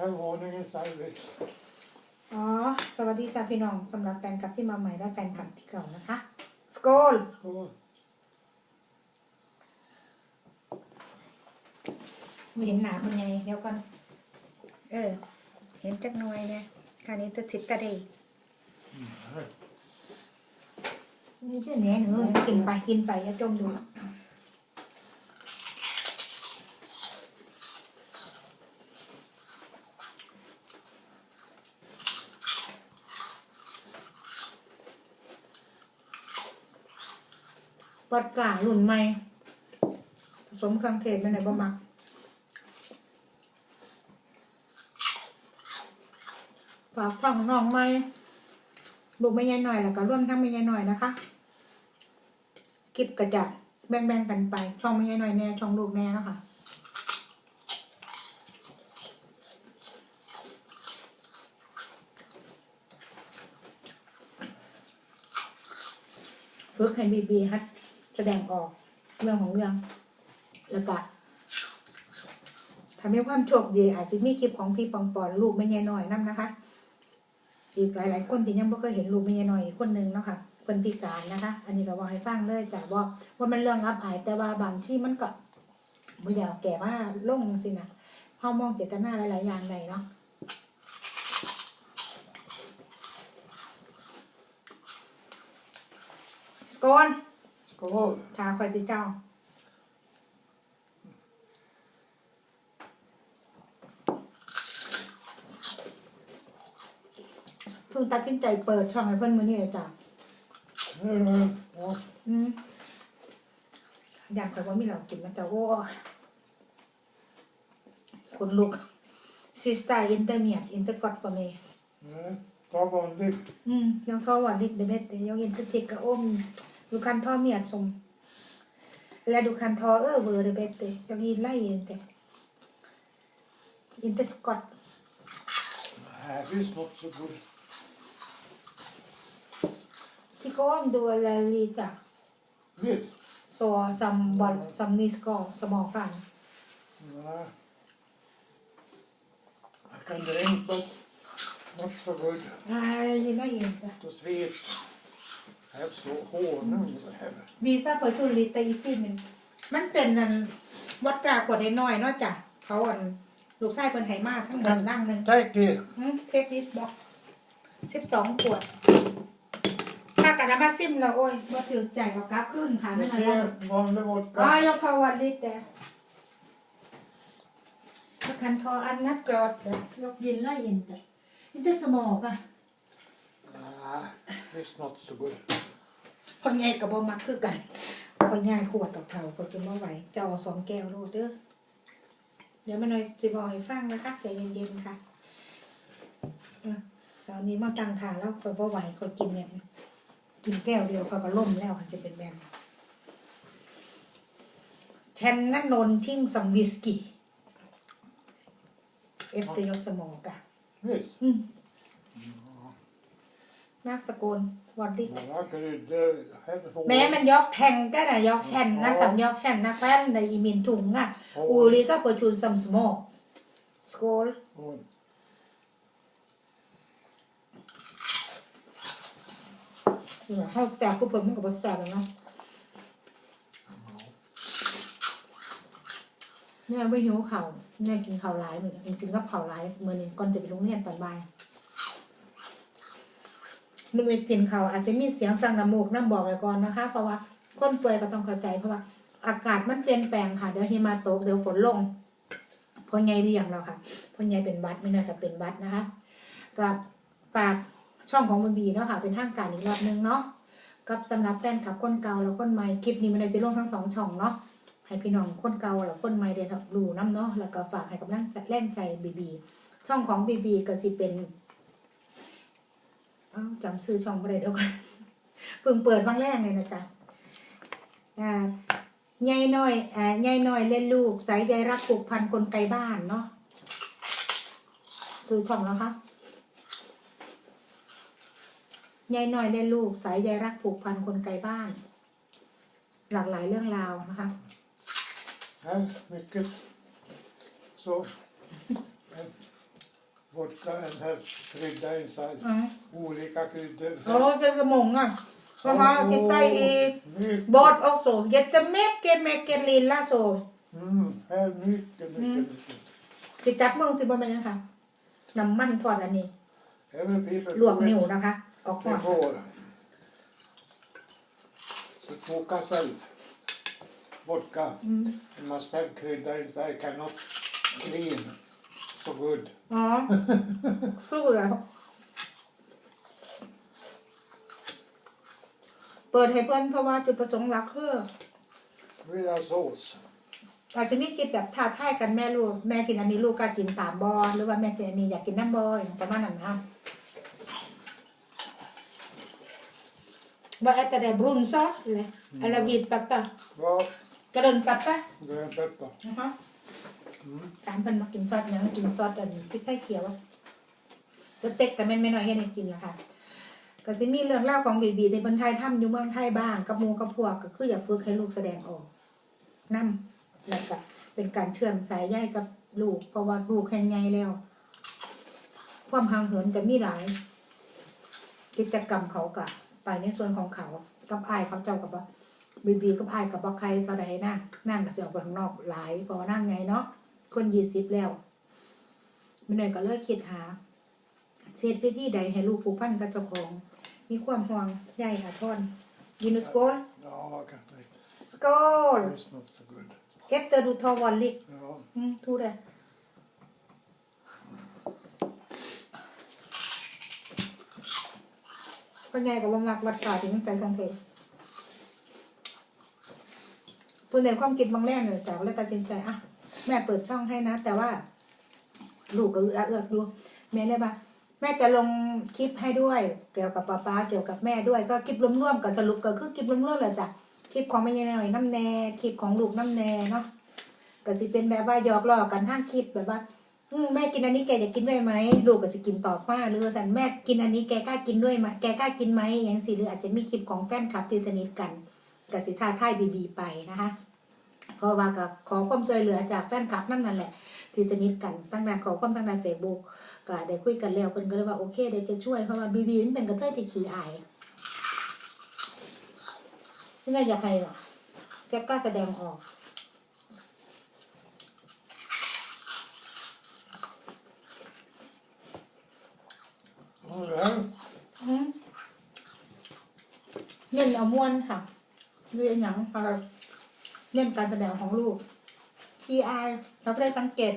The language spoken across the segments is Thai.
Här har ni en service. อ๋อ สวัสดีจ้าพี่น้องสำหรับแฟนคลับที่มาใหม่และแฟนคลับที่เก่านะคะสกอล Skål. ไม่เห็นหนาเป็นไงเดี๋ยวก่อน เออ เห็นจักหน่อยเนี่ยคราวนี้จะติดตะเดยนี่ชื่อแหนหนูกินไปกินไปอย่าจมดู ปอดกลาหลุ่นใหม่ ผสมเครื่องเทศไปไหนอยบ่มักฝากช่องน้องไม่ลูกไม่ยายหน่อยแล้วก็ร่วมทั้งไม่ยายหน่อยนะคะคลิปกระจัดแบ่งๆกันไป ช่องไม่ยายหน่อยแน่ช่องลูกแน่นะคะฝึกให้บีบีฮัด แสดงออกเรื่องของเรื่อง แล้วก็ทำให้ความโชคดีอาจจะมีคลิปของพี่ปองปอนลูกไม่ยายหน่อยนั่นนะคะ อีกหลาย ๆ คนที่ยังไม่เคยเห็นลูกไม่ยายหน่อยคนหนึ่งเนาะค่ะคนพิการนะคะ อันนี้ก็บอกให้ฟังเลยจ้ะบอกว่ามันเรื่องอับอาย แต่ว่าบางที่มันก็ไม่อยากแก่ว่าล่งสินะเฮามองเจตนาหลาย ๆ อย่างใดเนาะก่อน Skål. ชาคอยติเจ้าเพิ่งตัดสินใจเปิดช่องให้เพื่อนมือนี่เลยจ้ะ Mm, Ja, อืมอยากแต่ว่ามีเรากินมันจะโอ้คนลุกซิสตาอินเตอร์เมียดอินเตอร์กอดฟอร์เม nej. Ta vanlig. อืมยังทอวันลิกเดเมตยังอินเตอร์ติกกะอม ดูคันทอเมียดสมแล้วดูคันทอเออเวอร์เดเบตยังอินไล่อินเตอินเตอร์สกอต Nej, visst not så god. ที่ก็อมดูแลลีจ้ะ Visst? โซซัมบอลซัมนิสกอสมองฟัน Nej. Jag kan dränka. Not so good. อ่ายินได้ ยินจ้ะ Det svet. Have så honung. Have. วีซ่าเปิดทุนลิตอีฟิมันมันเป็นนันวัดกาขวดน้อยๆเนอกจากเขาอันลูกไส้คนไหมาทั้งหมดนั่งหนึ่ง Tack det. อืมเทคนิสบอกสิบสองขวด ถ้ากันน้ำมาซิมแล้วโอ้ยว่าถือใจเอากราฟขึ้นค่ะไม่ Det นานว่า är vanlig อ๋อ vodka. ยกทอวันลิตรแต่ยกคันทออันนัดกรอดแต่ยกยินไล่ยิน แต่นี่แต่สมองอะ Nej, visst not so good. คนใหญ่กับบ่มักคือกันคนใหญ่ขวดดอกเถาก็จะมาไหวจะเอาสองแก้วโลดเด้อเดี๋ยวมาหน่อยสิบอกให้ฟังนะคะใจเย็นๆค่ะอะตอนนี้มาตั้งทาแล้วคนบ่ไหวคนกินเนี่ยกินแก้วเดียวเขาก็ล่มแล้วค่ะจะเป็นแบบแชนนันนนทิ้งสัมวิสกี้เอฟเตยกสมองกะ Visst? อืม นักสกุลสวัสดี Men jag kan ju inte have honung. แม้มันยกแทงก็นะยกแช่นนะสำยกแช่นนะแป้นในอีมินถุงอะอูริก็ประชุนซัมสโมกสกอล Skål. เขาแสบกูเพิ่มมันกับแสบแล้วเนาะเนี่ยไม่หิวเข่าวเนี่ยกินข้าวร้ายเหมือนกันกินกับข้าวร้ายเมื่อนี้ก่อนจะไปโรงเรียนตอนบ่าย มึงไปกินข้าอาจจะมีเสียงสั่งน้ำมูกน้ำบอกไว้ก่อนนะคะ เพราะว่าคนป่วยก็ต้องเข้าใจเพราะว่าอากาศมันเปลี่ยนแปลงค่ะ เดี๋ยวหิมะตกเดี๋ยวฝนลงพ่อใหญ่เรียงเราค่ะพ่อใหญ่เป็นบัดไม่น่าจะเป็นบัดนะคะกับฝากช่องของมันบีเนาะค่ะ เป็นทางการอีกรอบนึงเนาะกับสำหรับแฟนคลับคนเก่าแล้วคนใหม่คลิปนี้มันในซีลงทั้งสองช่องเนาะให้พี่น้องคนเก่าแล้วคนใหม่เรียนรู้น้ำเนาะแล้วก็ฝากให้กำลังใจแรงใจบีบีช่องของบีบีก็สิเป็น อ้าจำซื้อช่องไม่ได้เดี๋ยวก่อนเพิ่งเปิดวันแรกเลยนะจ๊ะอ่ายายน้อยอ่ายายน้อยเล่นลูก สายใยรักผูกพันคนไกลบ้านเนาะซื้อช่องแล้วคะยายน้อยเล่นลูกสายใยรักผูกพันคนไกลบ้าน หลากหลายเรื่องราวนะคะ Här, mycket. Så. Vodka and have krydda inside. อ๋อ Olika kryddor. โอ้เซนสมงอะเพราะว่าจิตใต้อีก Mycket. บอดออกโซเยตเมกเกเมกเกลินล่าโซ Mm, här mycket, mycket, mycket. สิจับเมืองสิบ่แม่นยังค่ะน้ำมันทอดอันนี้ Även piper. ลวกนิ้วนะคะ ออกทอ Det ด får. Så två kassar vodka. อืม You must have krydda inside. Cannot clean. So good. อ๋อสู้แล้วเปิดให้เพื่อนเพราะว่าจุดประสงค์หลักคือ Vill ha sås? อาจจะมีคิดแบบท้าทายกันแม่ลูกแม่กินอันนี้ลูกก็กินตามบอหรือว่าแม่กินอันนี้อยากกินน้ำบออย่างประมาณนั้นนะว่าแอตแต่บรูนซอสเลยอะไรวีดปั๊บปะ Ja, กระเดินปั๊บปะ grön peppar. นะคะ Mm. การเพิ่นมากินซอสหยังกินซอสอันพริกไทยเขียวสเต็กกับแม่นไม่น้อยให้ได้กินละค่ะก็สิมีเรื่องเล่าของบีบีในเมืองไทยทำอยู่เมืองไทยบ้างกับมูกับพวกก็คืออยากฝึกให้ลูกแสดงออกนั่แล้วก็เป็นการเชื่อมสายใยกับลูกเพราะว่าลูกแข็งใหญ่แล้ว ความห่างเหินจะมีหลาย กิจกรรมเขากะไปในส่วนของเขากับอายเขาเจ้ากับว่าบีบีกับอายกับว่าใครเท่าใดนั่งนั่งก็เสียออกไปข้างนอกหลายพอนั่งไงเนาะ คนยี่สิบแล้วไม่หน่อยก็เลิกคิดหาเศษวิธีใดให้ลูกผูกพันกับเจ้าของ มีความห่วงใยค่ะท่อนยินุสโกล Ja, jag kan tänka. สโกล It's not so good. เอฟเตอร์ดูทอวอลลิก Ja. อืมทูเลยคนใหญ่กับวงมักวัดป่าถึงใส่กางเกงพูดในความคิดบางแรกเนี่ยจากเลยตัดสินใจอะ แม่เปิดช่องให้นะ แต่ว่า ลูกก็อึกอักเอือกอยู่แม่เลยปะแม่จะลงคลิปให้ด้วย เกี่ยวกับป้าป้าเกี่ยวกับแม่ด้วยก็คลิปร่วมๆกับสรุปก็คือคลิปร่วมๆแหละจ้ะคลิปของแม่ยายหน่อยน้ำแน่คลิปของลูกน้ำแน่เนาะก็สิเป็นแบบว่าหยอกล้อกันทางคลิปแบบว่าอืแม่กินอันนี้แกจะกินด้วยไหมลูกก็สิกินต่อฟ้าหรือสันแม่กินอันนี้แกกล้ากินด้วยไหมแกกล้ากินไหมอย่างสิหรืออาจจะมีคลิปของแฟนคลับที่สนิทกันกับสิท่าท่ายบีบีไปนะคะ เพราะว่าก็ขอความช่วยเหลือจากแฟนคลับนั่นนั่นแหละ ที่สนิทกันตั้งแต่ขอความตั้งแต่เฟซบุ๊กก็ได้คุยกันแล้วเพิ่นก็เลยว่าโอเคเดี๋ยวจะช่วยเพราะว่าบีบีมันเป็นกระเทยที่ขี้อายไม่น่าอยากให้หรอกแกกล้าแสดงออก Och där. อืมเน้นเอาม้วนค่ะเรียนอย่างค่ะ เน้นการแสดงของลูกที่อายเราได้สังเกต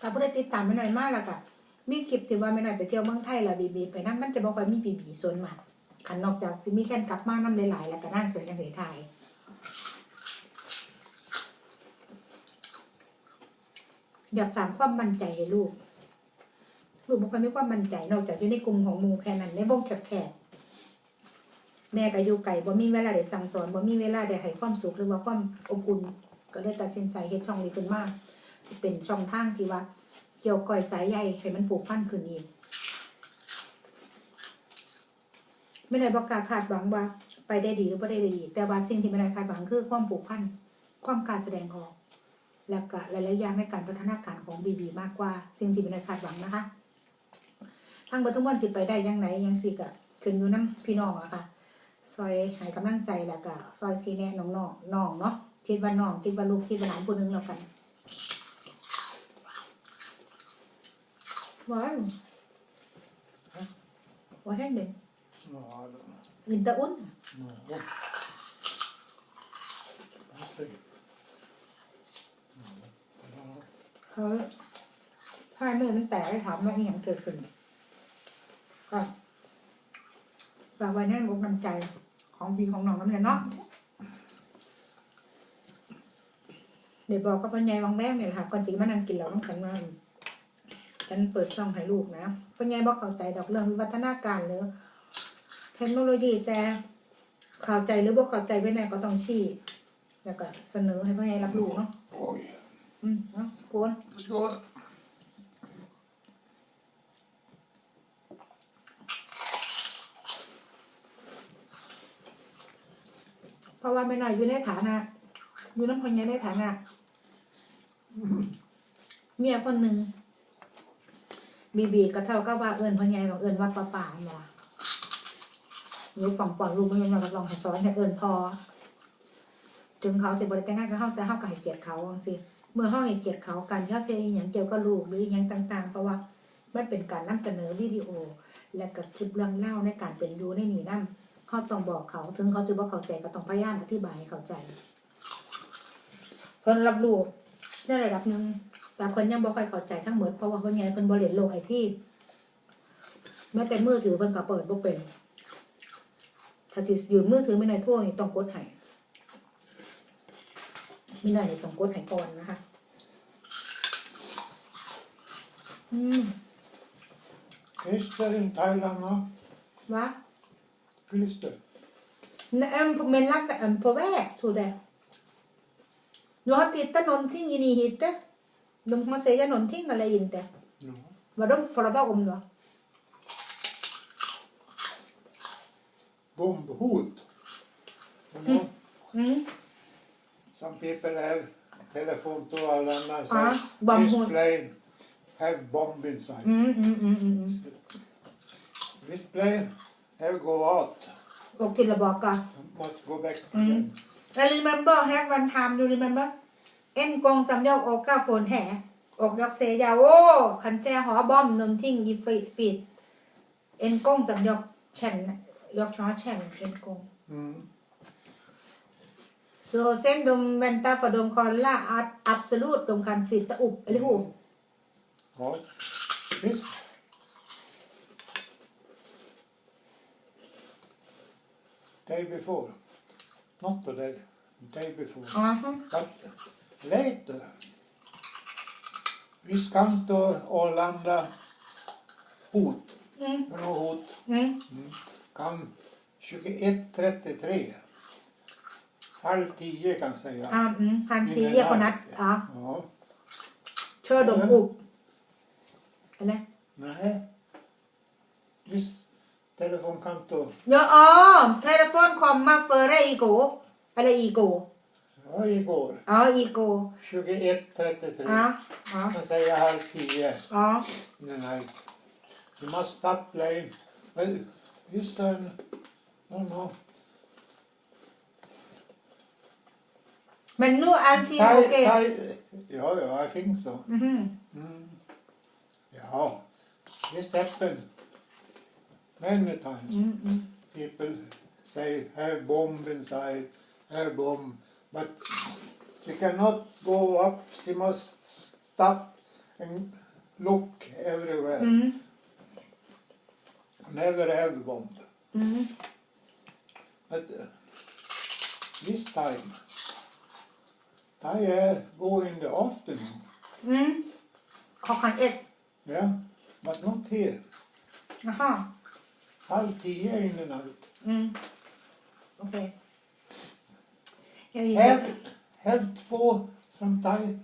เราได้ติดตามไม่หน่อยมากแล้วก็มีคลิปที่ว่าไม่หน่อยไปเที่ยวเมืองไทยล้วบีบีไปนั่นมันจะบอกว่ามีบีบีส่วนมากขันนอกจากสิมีแค่นกลับมาน้ำหลายๆแล้วก็นั่งเสียงเสียไทยอยากสร้างความมั่นใจให้ลูก ลูกบางคนไม่ความมั่นใจนอกจากอยู่ในกลุ่มของมูแค่นั้นในวงแคบๆ แม่ก็อยู่ไก่บ่มีเวลาได้สั่งสอนบ่มีเวลาได้ให้ความสุขหรือว่าความอบอุ่นก็เลยตัดสินใจเฮ็ดช่องนี้ขึ้นมาสิเป็นช่องทางที่ว่า เกี่ยวก้อยสายใยให้มันผูกพันขึ้นอีกไม่ได้บอกกาคาดหวังว่า ไปได้ดีหรือไม่ได้ดี แต่ว่าสิ่งที่ไม่ได้คาดหวังคือความผูกพันความการแสดงออก และก็หลายๆอย่างในการพัฒนาการของบีบีมากกว่าสิ่งที่ไม่ได้คาดหวังนะคะทางบัทุมวันสิไปได้ยังไหนยังสิกะขึ้นอยู่น้ำพี่น้องอะค่ะ ซอยหายกำลังใจแล้วก็ซอยซีแน่น้องน้องน้องเนาะคิดว่าน้องคิดว่าลูกคิดว่าหลานผู้นึงแล้วกันว้าวว่าแห้งเด่น Ja, วินตะอุ่นเขาพ่ายมือตั้งแต่ได้ถามว่าอหย่างเกิดขึ้นก็ฝากไว้ในอกน้ำใจ ของพี่ของน้องน้ำเนี่ยเนาะเดี๋ยวบอกกับปัญญาวังแรกเนี่ยแหละค่ะก่อนจีมานั่งกินเราต้องขันมาฉันเปิดช่องให้ลูกนะปัญญาบอกเข้าใจดอกเรื่องวิวัฒนาการหรือเทคโนโลยีแต่เข้าใจหรือบอกเข้าใจไปไหนก็ต้องชี้แล้วก็เสนอให้ปัญญารับรู้เนาะ Oj. อืมเนาะกวน เพราะว่าไม่น้อยอยู่ในฐานะอยู่น้ำพญาในฐานะเมียคนหนึ่งบีบีก็เท่ากับว่าเอิญพอใหญ่ของเอิญวัดป่าป่าเนี่ยล่ะหรือป่องป่องลูกไม่ยังมาลองให้สอนให้เอิญพอ ถึงเขาจะบริแต่งงานกับเขาแต่เขาก็ให้เกียรติเขาสิเมื่อเขาให้เกียรติเขาการที่เขาเสียอย่างเกี่ยวกับลูกหรืออย่างต่าง ๆ เพราะว่ามันเป็นการนำเสนอวิดีโอ และกับคลิปเรื่องเล่าในการเป็นอยู่ในหนีนั่น เขาต้องบอกเขา ถึงเขาจะว่าเข้าใจก็ต้องพยายามอธิบายให้เข้าใจ เพิ่นรับรู้ได้ระดับหนึ่งแต่คนยังบ่ค่อยเข้าใจทั้งหมดเพราะว่าเพิ่นไงเพิ่นบ่เรียนโลกไอที่ไม่เป็นมือถือเพิ่นก็เปิดบ่เป็นถ้าสิยืมมือถือไม่หน่อยโทั่วนี่ต้องกดให้ไม่หน่อยนี่ต้องกดให้ก่อนนะคะ อืม Christer in Thailand no? วะ Christer. Men la- em, på väg tror det. Du har tittat någonting in i hit? De kommer säga någonting eller inte? No. Vad de pratar om då? Bombhot. Mm. some people have telephone to Arlanda Ah, bombhot. this plane have bomb inside. Mm, mm, mm, mm, mm. This plane have go out. Och tillbaka. Must go back Mm. again. I remember have one time you remember? En gång som jag åker från här och jag säger åh, kanske jag har bomb någonting i feet. En gång som jag känner, jag har känt en gång. Mm. Så sen de väntar för de kollar att absolut de kan flytta upp, eller hur? Ja. Visst. Day before. Not today. Day before. Aha. But later. Vi ska till Arlanda hot. Mm, know hot. mm, Kan 21.33. Halv tio kan jag säga. Ja, mm, halv tio på natt. Ja, Ja. kör de upp. Eller? Nej. Visst. Telefonkantor. Ja, ah, telefon kommer före igår. Eller igår. Ja, igår. Ja, igår. 21.33. Ja, ja, Jag säger halv tio. ja. the night. You must stop playing. Well, listen, no, no. Men nu allting Thai, okej. Thai, ja, ja, I think so. Mhm. Mm. Yeah, this happened many times. Mm -mm. People say, have bomb inside, have bomb, but she cannot go up, she must stop and look everywhere. Mm. Never have bomb. Mm. But uh, this time, I uh, go in the afternoon. Mm-hmm. Mm. Klockan? Yeah, but not here. Aha. ะฮะ Halv tio in the night. อืมโอเค jag Have, have två från Thai.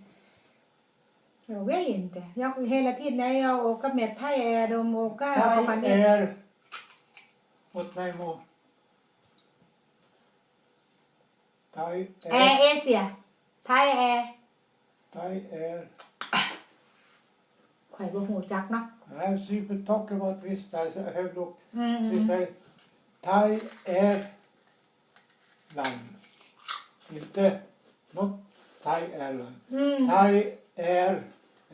Jag vet inte. Jag, hela tiden när jag åker med Thai Air, de åker och Thai kan ner. air. What name of? Thai Air air. Asia. Thai Air. Thai air. ข่อยบ่หูจักเนาะ I have seen people talk about this. I have look. อืม She say Thai air line. Inte not Thai airline. อืม Thai air.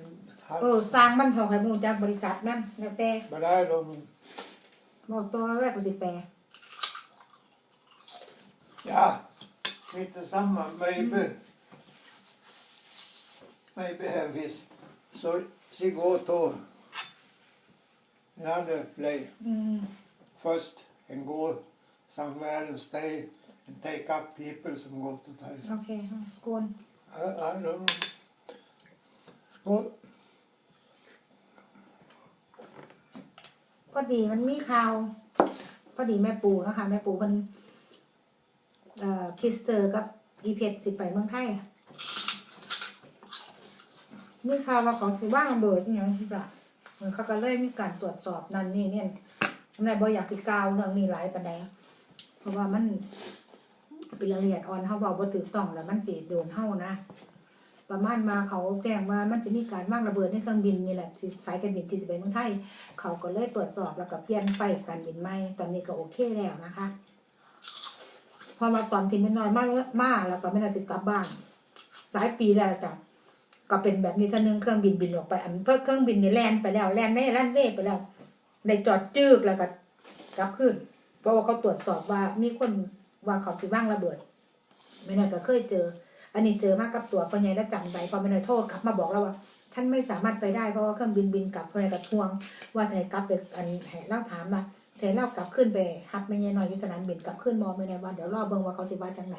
and เออสร้างมันเถอะข่อยบ่หูจักบริษัทนั่นแล้วแต่ But I don't know. บอกตัวแรกก็สิแปล Ja, lite samma. Maybe. Maybe have this. So she go to another place อืม first and go somewhere and stay and take up people who go to Thailand. โอเคสกุล I, I don't know. Skål. พอดีมันมีข่าว พอดีแม่ปูเนาะคะแม่ปูเพิ่นเอ่อคริสเตอร์กับอีเพชรสิไปเมืองไทย มีข่าวว่าเขาสิว่างเบิดอหยังสิล่ะเหมือนเขาก็เลยมีการตรวจสอบนั่นนี่เนี่ยทำไมบ่อยากสิกาวเรื่องนี้หลายปานใดเพราะว่ามันเป็นรายละเอียดอ่อนเฮาเว้าบ่ถูกต้องแล้วมันสิโดนเฮานะประมาณมาเขาแจ้งว่ามันจะมีการวางระเบิดในเครื่องบินนี่แหละสายการบินที่จะไปเมืองไทย เขาก็เลยตรวจสอบแล้วก็เปลี่ยนไปการบินใหม่ตอนนี้ก็โอเคแล้วนะคะ พอมาตอนที่ไม่น้อยมากมากแล้วก็ไม่น่าจะกลับบ้านหลายปีแล้วจ้ะ ก็เป็นแบบนี้ท่านึงเครื่องบินบินออกไป อันเพื่อเครื่องบินนี่แลนไปแล้วแลนไม่แลนเว่ไปแล้วได้จอดจึกแล้วก็กลับขึ้น เพราะว่าเขาตรวจสอบว่ามีคนว่าเขาสิว่างระเบิดไม่น้อยก็เคยเจอ อันนี้เจอมากกับตัวพอใหญ่แล้วจำไปพอไม่น้อยโทษกลับมาบอกแล้วว่าฉันไม่สามารถไปได้เพราะว่าเครื่องบินบินกลับพอใหญ่กระทวง ว่าให้กลับไปอันให้เล่าถามว่าให้เล่ากลับขึ้นไปฮับไม่ใช่น้อยอยุสนามบินกลับขึ้นมอไม่ได้ว่าเดี๋ยวรอเบิ่งว่าเขาสิว่าจังไหน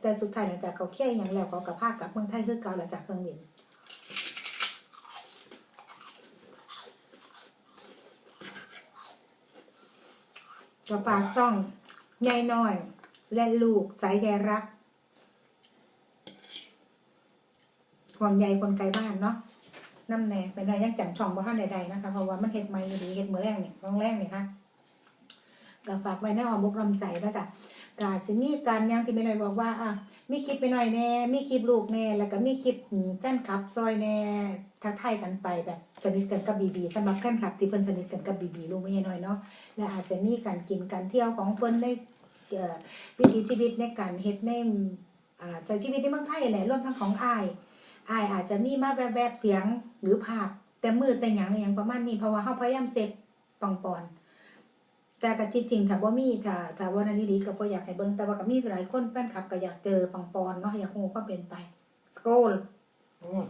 แต่สุดท้ายหลังจากเขาเคลียร์อย่างแล้วเขากับภาคกลับเมืองไทยคือเก่าหลังจากเครื่องบิน ก็ฝากช่องยายน้อย และลูกสายใยรักห่วงใยคนไกลบ้านเนาะน้ำแน่เป็นไรยังจังช่องบ่ท่านใดๆนะคะเพราะว่ามันเฮ็ดไม่ดีเฮ็ดมือแรกนี่ยร้องแรกนี่ยค่ะก็ฝากไว้ในอ้อมอกลำใจแล้วจ้ะกาสิมี่การยังที่ไม่น้อยบอกว่าอะมีคลิปไปหน่อยแน่มีคลิปลูกแน่แล้วก็มีคลิปอืมแฟนคลับซอยแน่ทักทายกันไปแบบ สนิทกันกับบีบีสำหรับแฟนคลับที่เพิ่นสนิทกันกับบีบีลูกไม่ใช่น้อยเนาะและอาจจะมีการกินการเที่ยวของเพิ่นในเอ่อวิถีชีวิตในการเฮ็ดในอ่าใช้ชีวิตในเมืองไทยแหละรวมทั้งของอายอายอาจจะมีมาแวบๆเสียงหรือภาพแต่มือแต่หยังอหยังประมาณนี้เพราะว่าเฮาพยายามเซฟปังปอนแต่ก็ที่จริงถ้าบ่มีถ้าถ้าว่านั้นดีก็บ่อยากให้เบิ่งแต่ว่าก็มีหลายคนแฟนคลับก็อยากเจอปังปอนเนาะอยากรู้ความเป็นไปสโกล Oh,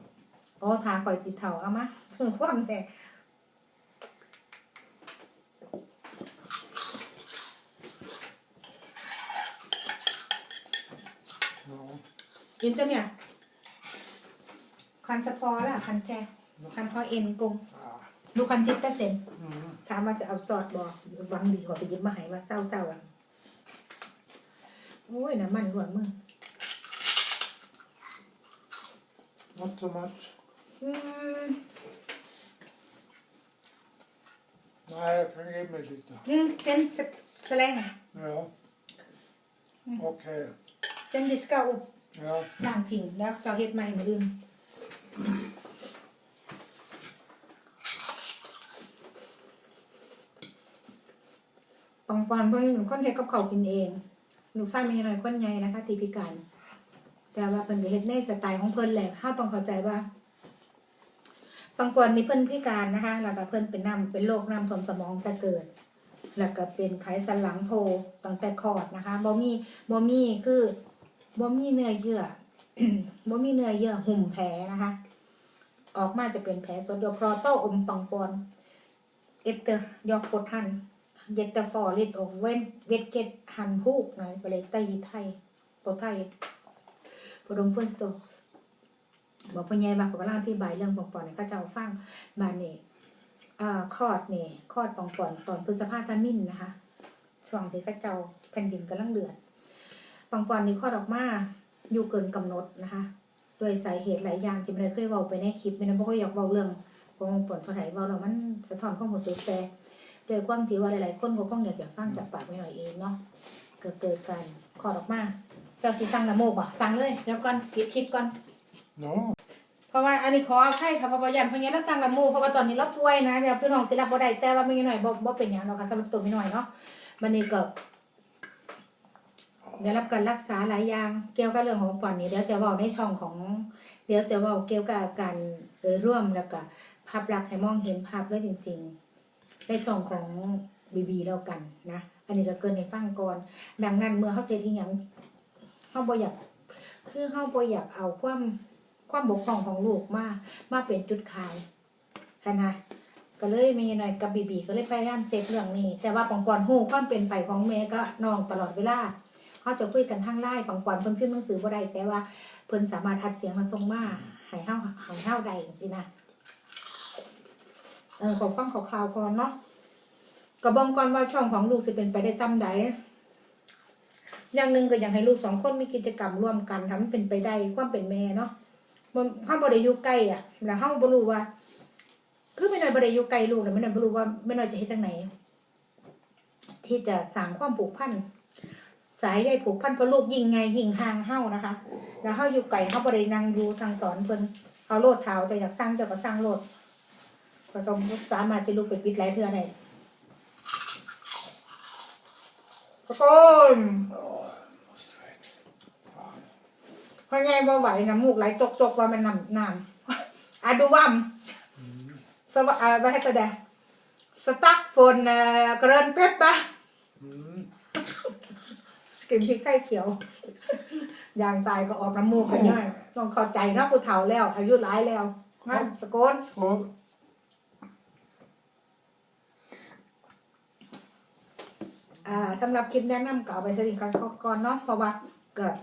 โอ้ทาข่อยติดเถ่าเอามาถึง ความแต่ no. กินตัวเนี่ยคันสะพอละคันแจคันพอเอ็นกง Ah. ดูคันทิพย์ตะเซ็น Mm. ถามว่าจะเอาซอสบอหวังดีขอไปหยิบมาให้ว่าเศร้าเศร้าๆอะโอ้ยน้ำมันหัวมึง Not so much. อืม Nej, jag kan ge mig lite. นี่เส้นสแสลง Ja. Okej. เส้นดิสเกา Ja. ล่างทิ้งแล้วเจ้าเฮ็ดใหม่มาอื่นปองปอนเพิ่นเป็นคนเฮ็ดกับเขาวกินเองหนูสร้างมีหน่อยคนใหญ่นะคะตีพิการ แต่ว่าเพิ่นก็เฮ็ดในสไตล์ของเพิ่นแหละห้าต้องเข้าใจว่า ปังปอนนี่เพิ่อนพิการนะคะ แล้วก็เพิ่อนเป็นน้ำเป็นโรคน้ำท่วมสมองแต่เกิด แล้วก็เป็นไขสันหลังโพตั้งแต่คลอดนะคะบ่มีบ่มีคือบ่มีเนื้อเยื่อบ่มีเนื้อเยื่อหุ้มแผลนะคะ ออกมาจะเป็นแผลสดเดียวพอโตอมปังปอนเอตเตอร์ยอกโฟทันเยตเตอร์ฟอร์ลิดออกเว้นเวทเกตหันฮูกนะไปเลยไตไทยโปไทยโปรมฟุนสโต บอกพ่อใหญ่มากกว่าล่างที่บายเรื่องปังปอนเนี่ยก็จะเอาฟังมาเนี่ยคลอดเนี่ยคลอดปังปอนตอนพฤษภาคมมินนะคะ ช่วงที่ข้าเจ้าแผ่นดินกำลังเดือดปังปอนนี่คลอดออกมาอยู่เกินกำหนดนะคะโดยสาเหตุหลายอย่างที่ไม่ได้เคยเว้าไปในคลิปไม่นั้นเพราะอยากเว้าเรื่องของผลเท่าไหร่เว้าแล้วมันสะท้อนความรู้สึกแต่โดยความที่ว่าหลายๆคนก็คงอยากจะฟังจากปากไม่หน่อยเองเนาะเกิดเกิดการคลอดออกมาเจ้าสิสั่งน้ำมูกบ่สั่งเลยเดี๋ยวก่อนปิดคลิปก่อน No. เพราะว่าอันนี้ขออภัยค่ะเพราะว่ายันเพราะงั้นเราสั่งน้ำมูเพราะว่าตอนนี้เราป่วยนะเดี๋ยวพี่น้องสิรับบ่ได้แต่ว่าไม่หน่อยบ่บ่เป็นหยังเนาะค่ะสำหรับตัวไม่หน่อยเนาะมันนี่ก็ได้รับการรักษาหลายอย่างเกี่ยวกับเรื่องของปอดนี่เดี๋ยวจะเว้าในช่องของ เดี๋ยวจะเว้าเกี่ยวกับการโดยร่วมแล้วก็ภาพลักษณ์ให้มองเห็นภาพเลยจริง ๆ ในช่องของบีบีแล้วกันนะอันนี้ก็เกินในฟังก่อนดังนั้นเมื่อเขาเสร็จอีหยังเฮาบ่อยากคือเฮาบ่อยากเอาความ ความบกพร่องของลูกมามาเป็นจุดขายนะก็เลยมีหน่อยกับบีบีก็เลยพยายามเซฟเรื่องนี้ แต่ว่าปองปอนฮู้ความเป็นไปของแม่ก็นองตลอดเวลาเขาจะคุยกันทางไลน์บางวันเพิ่นพิมพ์หนังสือบ่ได้แต่ว่าเพิ่นสามารถอัดเสียงมาส่งมาให้เฮาให้เฮาได้จังซี่นะเออขอฟังข่าวๆก่อนเนาะก็เบิ่งก่อนว่าช่องของลูกสิเป็นไปได้ซ้ำใดอย่างหนึ่งก็อยากให้ลูกสองคนมีกิจกรรมร่วมกันทำให้เป็นไปได้ความเป็นแม่เนาะ มันเฮาบ่ได้อยู่ใกล้อะแล้วเฮาบ่รู้ว่า คือแม่น้อยบ่ได้อยู่ใกล้ลูกแล้วแม่น้อยบ่รู้ว่าแม่น้อยจะเฮ็ดจังไหนที่จะสร้างความผูกพันสายใยผูกพันเพราะลูกยิงไงยิงห่างเฮานะคะ แล้วเฮาอยู่ไก่เฮาบ่ได้นั่งอยู่สั่งสอนเพิ่นเอาโลดเท้าแต่อยากสร้างจ้าก็สร้างโลดก็ต้องสามารถสิลูกไปปิดหลายเทื่อได้ตะโกน Måste vet. Fan. เพราะไงบ่ไหวน้ำมูกไหลจกๆว่ามันน้ำน้ำอะดูว่ามสวะอ่าบ่ให้ตะแดสตั๊กฝนเอ่อกระเรินเพชรปะ Mm. กินพริกไทยเขียวยางตายก็ออกน้ำมูกกันง่ายต้องเข้าใจเนาะผู้เฒ่าแล้ว อายุหลายแล้วงั้นสะโกน Och อ่าสำหรับคลิปแนะนำก็เอาไปสริคัสก่อนเนาะเพราะว่าเกิด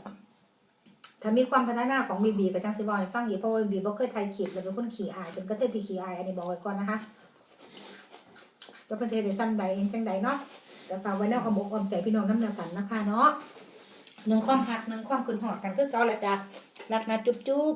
ถ้ามีความพัฒนาของบีบีกับจังสิบอยฟังอีกเพราะว่าบีบีบ่เคยไทยขีดแล้วเป็นคนขี่อายเป็นกระเทยที่ขี่อายอันนี้บอกไว้ก่อนนะคะแล้วเป็นเทศได้ซ้ำใดเองจังใดเนาะแต่ฝากไว้ในอ้อมอกอ้อมใจพี่น้องน้ำเนากันนะคะเนาะหนึ่งความหักหนึ่งความคืนหอดกันคือเก่าละจ้ะรักนะจุ๊บจุ๊บ